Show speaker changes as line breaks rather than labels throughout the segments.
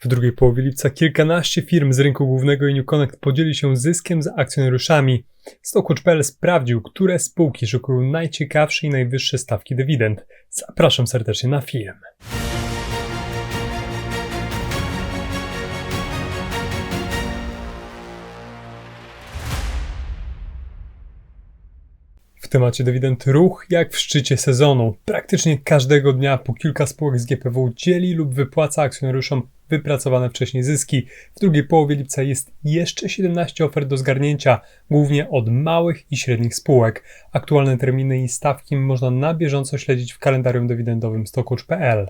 W drugiej połowie lipca kilkanaście firm z rynku głównego i New Connect podzieli się zyskiem z akcjonariuszami. Stockwatch.pl sprawdził, które spółki szykują najciekawsze i najwyższe stawki dywidend. Zapraszam serdecznie na film. W temacie dywidend ruch jak w szczycie sezonu. Praktycznie każdego dnia po kilka spółek z GPW dzieli lub wypłaca akcjonariuszom wypracowane wcześniej zyski. W drugiej połowie lipca jest jeszcze 17 ofert do zgarnięcia, głównie od małych i średnich spółek. Aktualne terminy i stawki można na bieżąco śledzić w kalendarium dywidendowym stockwatch.pl.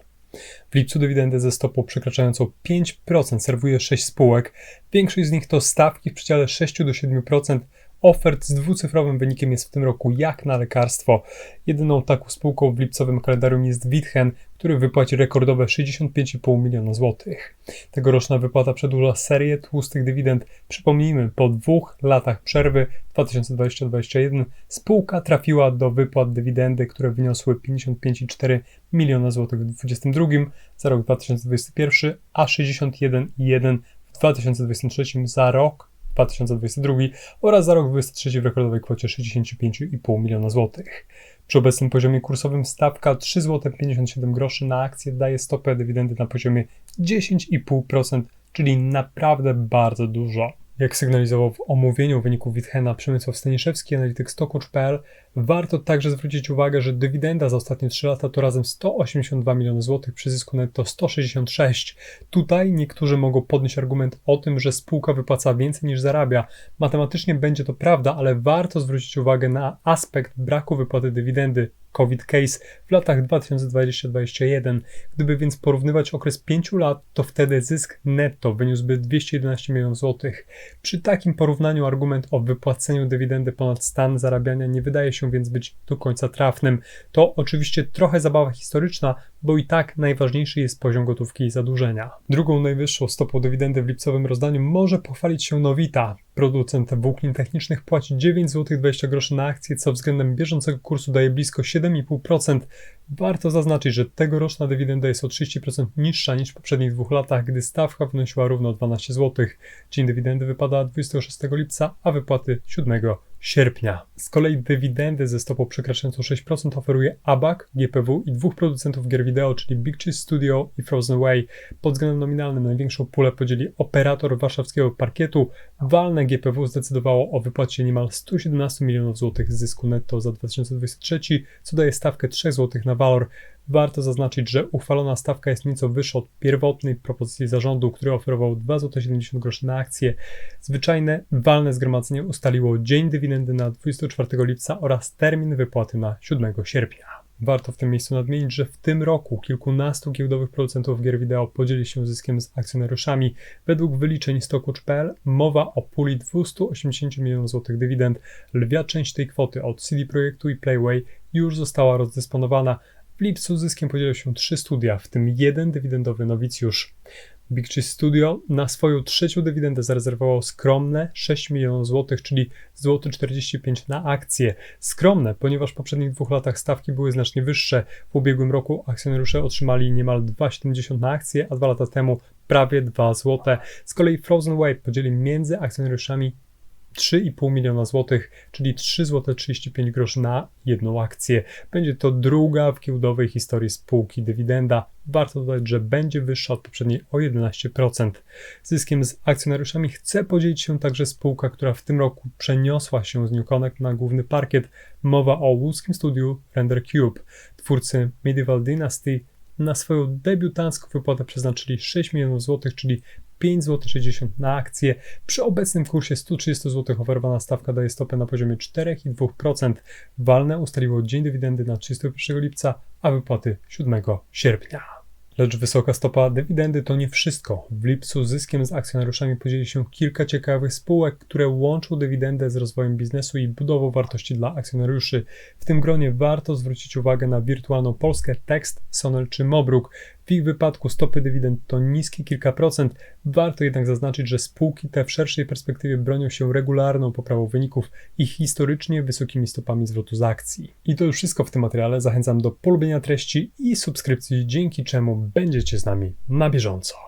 W lipcu dywidendę ze stopą przekraczającą 5% serwuje 6 spółek. Większość z nich to stawki w przedziale 6 do 7%, Ofert z dwucyfrowym wynikiem jest w tym roku jak na lekarstwo. Jedyną taką spółką w lipcowym kalendarium jest Witchen, który wypłaci rekordowe 65,5 miliona złotych. Tegoroczna wypłata przedłuża serię tłustych dywidend. Przypomnijmy, po dwóch latach przerwy 2020-2021 spółka trafiła do wypłat dywidendy, które wyniosły 55,4 miliona złotych w 2022 za rok 2021, a 61,1 w 2023 za rok 2022 oraz za rok 2023 w rekordowej kwocie 65,5 miliona złotych. Przy obecnym poziomie kursowym stawka 3 zł 57 groszy na akcję daje stopę dywidendy na poziomie 10,5%, czyli naprawdę bardzo dużo. Jak sygnalizował w omówieniu wyników Witchena Przemysław Staniszewski, analityk Stockwatch.pl, warto także zwrócić uwagę, że dywidenda za ostatnie 3 lata to razem 182 miliony złotych przy zysku netto 166. Tutaj niektórzy mogą podnieść argument o tym, że spółka wypłaca więcej niż zarabia. Matematycznie będzie to prawda, ale warto zwrócić uwagę na aspekt braku wypłaty dywidendy COVID case w latach 2020-2021. Gdyby więc porównywać okres 5 lat, to wtedy zysk netto wyniósłby 211 milionów złotych. Przy takim porównaniu argument o wypłaceniu dywidendy ponad stan zarabiania nie wydaje się więc być do końca trafnym. To oczywiście trochę zabawa historyczna, bo i tak najważniejszy jest poziom gotówki i zadłużenia. Drugą najwyższą stopą dywidendy w lipcowym rozdaniu może pochwalić się Nowita. Producent włóknin technicznych płaci 9 zł 20 groszy na akcję, co względem bieżącego kursu daje blisko 7,5%. Warto zaznaczyć, że tegoroczna dywidenda jest o 30% niższa niż w poprzednich dwóch latach, gdy stawka wynosiła równo 12 zł. Dzień dywidendy wypada 26 lipca, a wypłaty 7 sierpnia. Z kolei dywidendy ze stopą przekraczającą 6% oferuje ABAC, GPW i dwóch producentów gier wideo, czyli Big Cheese Studio i Frozen Away. Pod względem nominalnym największą pulę podzieli operator warszawskiego parkietu. Walne GPW zdecydowało o wypłacie niemal 117 milionów złotych zysku netto za 2023, co daje stawkę 3 zł na walor. Warto zaznaczyć, że uchwalona stawka jest nieco wyższa od pierwotnej propozycji zarządu, który oferował 2,70 zł na akcję. Zwyczajne walne zgromadzenie ustaliło dzień dywidendy na 24 lipca oraz termin wypłaty na 7 sierpnia. Warto w tym miejscu nadmienić, że w tym roku kilkunastu giełdowych producentów gier wideo podzieli się zyskiem z akcjonariuszami. Według wyliczeń Stockwatch.pl mowa o puli 280 milionów złotych dywidend. Lwia część tej kwoty od CD Projektu i Playway już została rozdysponowana, w lipcu zyskiem podzielą się trzy studia, w tym jeden dywidendowy nowicjusz. Big Cheese Studio na swoją trzecią dywidendę zarezerwowało skromne 6 milionów złotych, czyli złoty 45 na akcję. Skromne, ponieważ w poprzednich dwóch latach stawki były znacznie wyższe. W ubiegłym roku akcjonariusze otrzymali niemal 2,70 na akcję, a dwa lata temu prawie 2 złote. Z kolei Frozen Wave podzieli między akcjonariuszami 3,5 miliona złotych, czyli 3 zł 35 groszy na jedną akcję. Będzie to druga w giełdowej historii spółki dywidenda. Warto dodać, że będzie wyższa od poprzedniej o 11%. Zyskiem z akcjonariuszami chce podzielić się także spółka, która w tym roku przeniosła się z New Connect na główny parkiet. Mowa o łódzkim studiu Render Cube. Twórcy Medieval Dynasty na swoją debiutancką wypłatę przeznaczyli 6 milionów złotych, czyli 5,60 zł na akcję. Przy obecnym kursie 130 zł oferowana stawka daje stopę na poziomie 4,2%. Walne ustaliło dzień dywidendy na 31 lipca, a wypłaty 7 sierpnia. Lecz wysoka stopa dywidendy to nie wszystko. W lipcu zyskiem z akcjonariuszami podzieli się kilka ciekawych spółek, które łączą dywidendę z rozwojem biznesu i budową wartości dla akcjonariuszy. W tym gronie warto zwrócić uwagę na wirtualną Polskę Text, Sonel czy Mobruk. W ich wypadku stopy dywidend to niskie kilka procent. Warto jednak zaznaczyć, że spółki te w szerszej perspektywie bronią się regularną poprawą wyników i historycznie wysokimi stopami zwrotu z akcji. I to już wszystko w tym materiale. Zachęcam do polubienia treści i subskrypcji, dzięki czemu będziecie z nami na bieżąco.